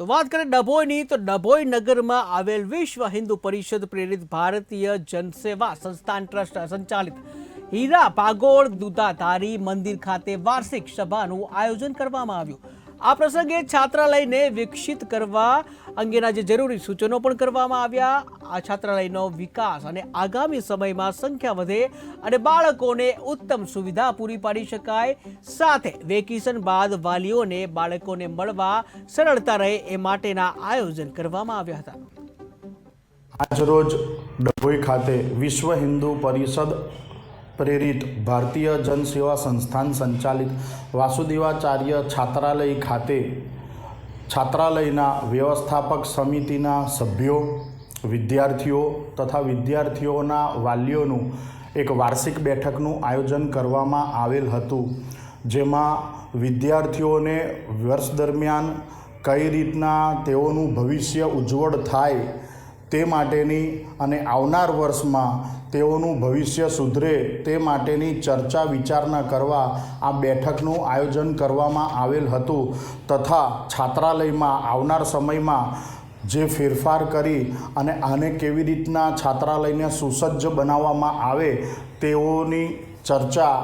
તો વાત કરીએ ડભોઈની, તો ડભોઈ નગરમાં આવેલ વિશ્વ હિન્દુ પરિષદ પ્રેરિત ભારતીય જનસેવા સંસ્થાન ટ્રસ્ટ સંચાલિત હીરા પાગોળ દુધાધારી મંદિર ખાતે વાર્ષિક સભાનું આયોજન કરવામાં આવ્યું. આ પ્રસંગે છાત્રાલયને વિકસિત કરવા અંગેના જે જરૂરી સૂચનો પણ કરવામાં આવ્યા. આ છાત્રાલયનો વિકાસ અને આગામી સમયમાં સંખ્યા વધે અને બાળકોને ઉત્તમ સુવિધા પૂરી પાડી શકાય. સાથે વેકેશન બાદ વાલીઓને બાળકોને મળવા સરળતા રહે એ માટેના આયોજન કરવામાં આવ્યા હતા. આજરોજ ડભોઈ ખાતે વિશ્વ હિન્દુ પરિષદ પ્રેરિત ભારતીય જનસેવા સંસ્થાન સંચાલિત વાસુદેવાચાર્ય છાત્રાલય ખાતે છાત્રાલયના વ્યવસ્થાપક સમિતિના સભ્યો, વિદ્યાર્થીઓ તથા વિદ્યાર્થીઓના વાલીઓનું એક વાર્ષિક બેઠકનું આયોજન કરવામાં આવેલ હતું, જેમાં વિદ્યાર્થીઓને વર્ષ દરમિયાન કઈ રીતના તેઓનું ભવિષ્ય ઉજ્જવળ થાય તે માટેની અને આવનાર વર્ષમાં તેઓનું ભવિષ્ય સુધરે તે માટેની ચર્ચા વિચારણા કરવા આ બેઠકનું આયોજન કરવામાં આવેલ હતું તથા છાત્રાલયમાં આવનાર સમયમાં જે ફેરફાર કરી અને આને કેવી રીતના છાત્રાલયને સુસજ્જ બનાવવામાં આવે તેઓની ચર્ચા